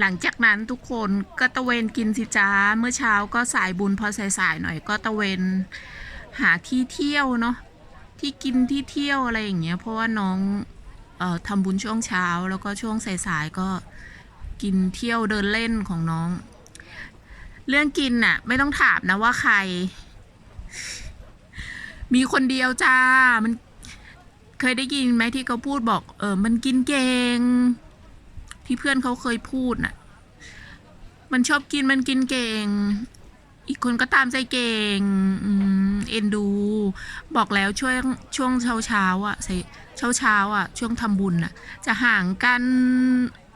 หลังจากนั้นทุกคนก็ตะเวนกินสิจ้า เมื่อเช้าก็สายบุญพอสายๆหน่อยก็ตะเวนหาที่เที่ยวเนาะที่กินที่เที่ยวอะไรอย่างเงี้ยเพราะว่าน้องเอ่อทำบุญช่วงเช้าแล้วก็ช่วงสายๆก็กินเที่ยวเดินเล่นของน้อง เรื่องกินน่ะ ไม่ต้องถามนะว่าใคร มีคนเดียวจ้า มันเคยได้ยินไหมที่เขาพูดบอก เออมันกินเก่ง ที่เพื่อนเขาเคยพูดน่ะ มันชอบกินมันกินเก่ง อีกคนก็ตามใจเก่งเอ็นดู บอกแล้วช่วงช่วงเช้าเช้าอะใส่เช้าเช้าอะ ช่วงทำบุญอะ จะห่างกัน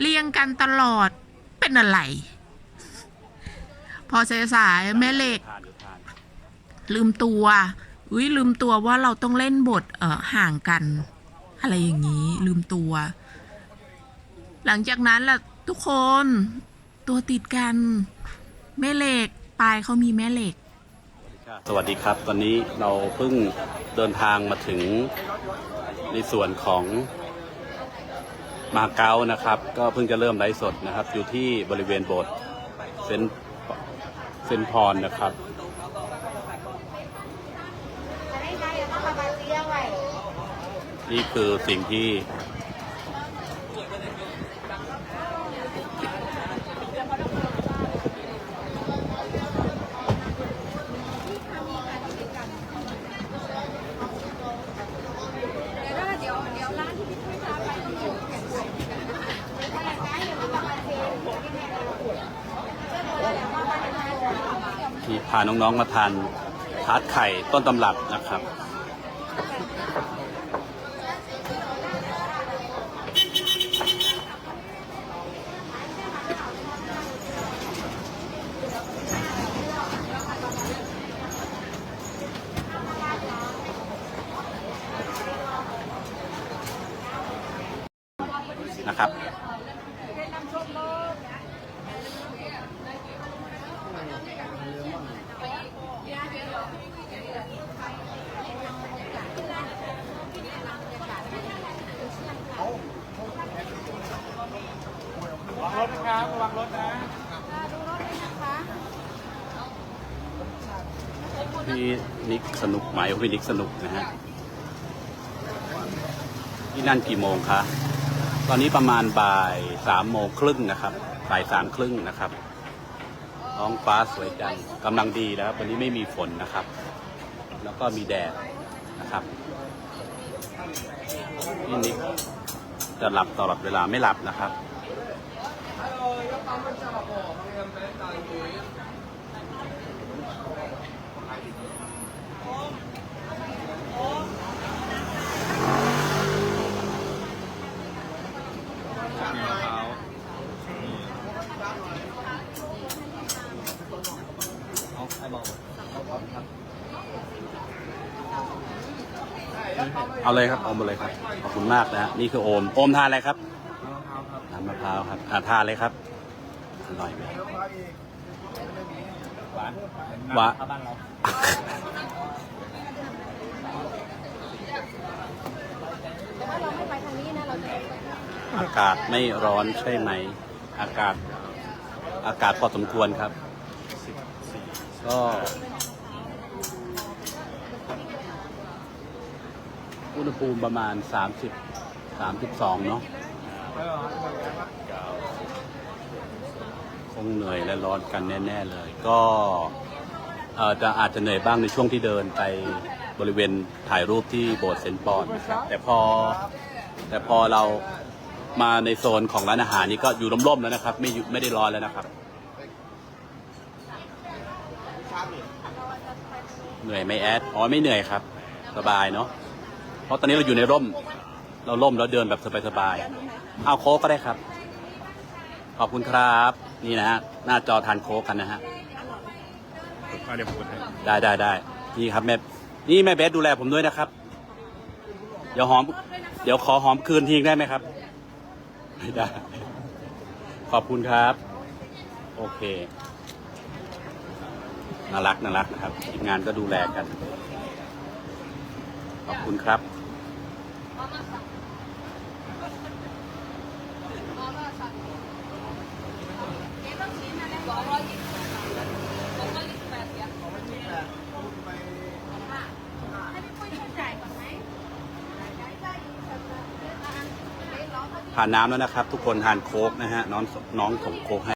เลี่ยงกันตลอดเป็นอะไร พอสายสายแม่เหล็ก ลืมตัวอุ้ยลืมตัวว่าเราต้องเล่นบทเออห่างกัน อะไรอย่างนี้ ลืมตัว หลังจากนั้นล่ะทุกคนตัวติดกัน แม่เหล็กปลายเขามีแม่เหล็ก สวัสดีครับ ตอนนี้เราเพิ่งเดินทางมาถึงในส่วนของมาเก๊านะครับ ก็เพิ่งจะเริ่มไลฟ์สดนะครับ อยู่ที่บริเวณโบสถ์เซนเซนพรนะครับนี่คือสิ่งที่ ที่พาน้องๆมาทานทาร์ตไข่ต้นตำรับนะครับ นะครับ พี่นิกสนุกไหมพี่นิกสนุกนะฮะที่นั่นกี่โมงคะ ตอนนี้ประมาณบ่ายสามโมงครึ่งนะครับ บ่ายสามครึ่งนะครับ ท้องฟ้าสวยจังกำลังดีแล้วครับ วันนี้ไม่มีฝนนะครับ แล้วก็มีแดดนะครับพี่นิกจะหลับตลอดเวลาไม่หลับนะครับ เอาเลยครับโอมไปเลยครับ ขอบคุณมากนะฮะนี่คือโอม โอมทานอะไรครับ น้ำมะพร้าวครับอ่าทานเลยครับ อร่อยไหมหวานหวานอากาศไม่ร้อนใช่ไหม อากาศ อากาศพอสมควรครับ ก็ อุณหภูมิประมาณ 30 32 เนาะคงเหนื่อยและร้อนกันแน่ ๆ เลย ก็เอ่อจะอาจจะเหนื่อยบ้างในช่วงที่เดินไปบริเวณถ่ายรูปที่โบสถ์เซนปอนนะครับแต่พอแต่พอเรามาในโซนของร้านอาหารนี่ก็อยู่ร่มๆแล้วนะครับ ไม่ไม่ได้ร้อนแล้วนะครับ เหนื่อยไหมแอดอ๋อไม่เหนื่อยครับ สบายเนาะ ราะตอนนี้เราอยู่ในร่ม เราร่มแล้วเดินแบบสบายๆเอาโค้กก็ได้ครับ ขอบคุณครับ นี่นะฮะหน้าจอทานโค้กกันนะฮะเดี๋ยวผมให้ได้ได้ได้นี่ครับแม่นี่แม่เบสดูแลผมด้วยนะครับ เดี๋ยวหอม เดี๋ยวขอหอมคืนทิ้งได้ไหมครับไม่ได้ ขอบคุณครับ โอเคน่ารักน่ารักนะครับทีมงานก็ดูแลกัน ขอบคุณครับ ทานน้ำแล้วนะครับ ทุกคนทานโค้กนะฮะน้องน้องส่งโค้กให้